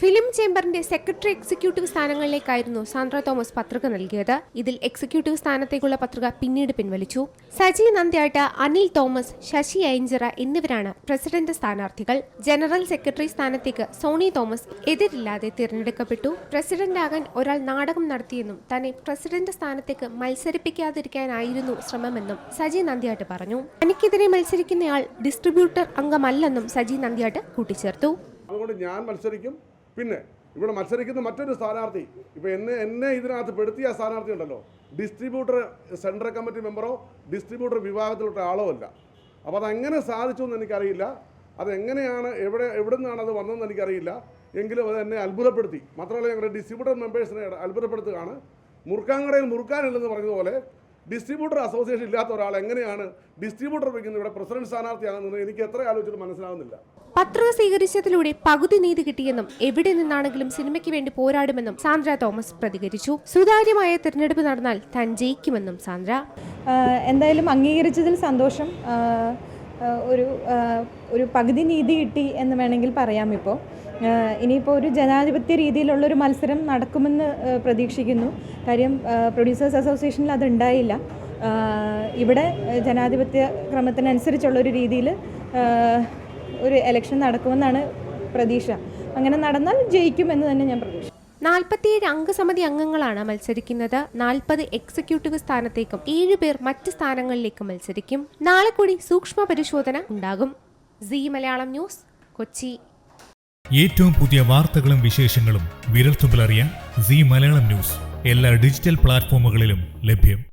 Film ചേംബറിന്റെ secretary executive സ്ഥാനങ്ങളിലേക്കായിരുന്നു സാന്ദ്ര തോമസ് പത്രിക നൽകിയത്. ഇതിൽ എക്സിക്യൂട്ടീവ് സ്ഥാനത്തേക്കുള്ള പത്രിക പിന്നീട് പിൻവലിച്ചു. സജി നന്ദ്യാട്ട് അനിൽ തോമസ് ശശി അയഞ്ചിറ എന്നിവരാണ് പ്രസിഡന്റ് സ്ഥാനാർത്ഥികൾ. ജനറൽ സെക്രട്ടറി സ്ഥാനത്തേക്ക് സോണി തോമസ് എതിരില്ലാതെ തിരഞ്ഞെടുക്കപ്പെട്ടു. പ്രസിഡന്റാകാൻ ഒരാൾ നാടകം നടത്തിയെന്നും തന്നെ പ്രസിഡന്റ് സ്ഥാനത്തേക്ക് മത്സരിപ്പിക്കാതിരിക്കാനായിരുന്നു ശ്രമമെന്നും സജി നന്ദ്യാട്ട് പറഞ്ഞു. തനിക്കെതിരെ മത്സരിക്കുന്നയാൾ ഡിസ്ട്രിബ്യൂട്ടർ അംഗമല്ലെന്നും സജി നന്ദ്യാട്ട് കൂട്ടിച്ചേർത്തു. അതുകൊണ്ട് ഞാൻ മത്സരിക്കും. പിന്നെ ഇവിടെ മത്സരിക്കുന്ന മറ്റൊരു സ്ഥാനാർത്ഥി ഇപ്പോൾ എന്നെ എന്നെ ഇതിനകത്ത് പെടുത്തിയ സ്ഥാനാർത്ഥി ഉണ്ടല്ലോ. ഡിസ്ട്രിബ്യൂട്ടർ സെൻട്രൽ കമ്മിറ്റി മെമ്പറോ ഡിസ്ട്രിബ്യൂട്ടർ വിഭാഗത്തിലുള്ള ആളോ അല്ല. അപ്പോൾ അതെങ്ങനെ സാധിച്ചു എന്ന് എനിക്കറിയില്ല. അതെങ്ങനെയാണ് എവിടെ എവിടെ നിന്നാണ് അത് വന്നതെന്ന് എനിക്കറിയില്ല. എങ്കിലും അത് എന്നെ അത്ഭുതപ്പെടുത്തി. മാത്രമല്ല ഞങ്ങളുടെ ഡിസ്ട്രിബ്യൂട്ടർ മെമ്പേഴ്സിനെ അത്ഭുതപ്പെടുത്തുകയാണ്. മുറുക്കാങ്കടയിൽ മുറുക്കാനില്ലെന്ന് പറഞ്ഞതുപോലെ ഡിസ്ട്രിബ്യൂട്ടർ അസോസിയേഷൻ ഇല്ലാത്ത ഒരാൾ എങ്ങനെയാണ് ഡിസ്ട്രിബ്യൂട്ടർ വയ്ക്കുന്നത് ഇവിടെ പ്രസിഡന്റ് സ്ഥാനാർത്ഥിയാകുന്നത് എനിക്ക് എത്ര ആലോചിച്ചിട്ട് മനസ്സിലാവുന്നില്ല. പത്രിക സ്വീകരിച്ചതിലൂടെ പകുതി നീതി കിട്ടിയെന്നും എവിടെ നിന്നാണെങ്കിലും സിനിമയ്ക്ക് വേണ്ടി പോരാടുമെന്നും സാന്ദ്ര തോമസ് പ്രതികരിച്ചു. സുതാര്യമായ തിരഞ്ഞെടുപ്പ് നടന്നാൽ താൻ ജയിക്കുമെന്നും സാന്ദ്ര. എന്തായാലും അംഗീകരിച്ചതിൽ സന്തോഷം. ഒരു ഒരു പകുതി നീതി കിട്ടി എന്ന് വേണമെങ്കിൽ പറയാം ഇപ്പോൾ. ഇനിയിപ്പോൾ ഒരു ജനാധിപത്യ രീതിയിലുള്ളൊരു മത്സരം നടക്കുമെന്ന് പ്രതീക്ഷിക്കുന്നു. കാര്യം പ്രൊഡ്യൂസേഴ്സ് അസോസിയേഷനിൽ അതുണ്ടായില്ല ഇവിടെ ജനാധിപത്യ ക്രമത്തിനനുസരിച്ചുള്ളൊരു രീതിയിൽ ഒരു എലക്ഷൻ നടക്കുമെന്നാണ് പ്രതീക്ഷ. അങ്ങനെ നടന്നാൽ ജയിക്കുമെന്ന് തന്നെ ഞാൻ പ്രതീക്ഷ നാൽപ്പത്തിയേഴ് അംഗസമിതി അംഗങ്ങളാണ് മത്സരിക്കുന്നത്. നാൽപ്പത് എക്സിക്യൂട്ടീവ് സ്ഥാനത്തേക്കും ഏഴ് പേർ മറ്റ് സ്ഥാനങ്ങളിലേക്കും മത്സരിക്കും. നാളെ കൂടി സൂക്ഷ്മ പരിശോധന ഉണ്ടാകും. സി മലയാളം ന്യൂസ് കൊച്ചി. ഏറ്റവും പുതിയ വാർത്തകളും വിശേഷങ്ങളും വിരൽത്തുമ്പിലറിയാൻ സി മലയാളം ന്യൂസ്. എല്ലാ ഡിജിറ്റൽ പ്ലാറ്റ്ഫോമുകളിലും ലഭ്യം.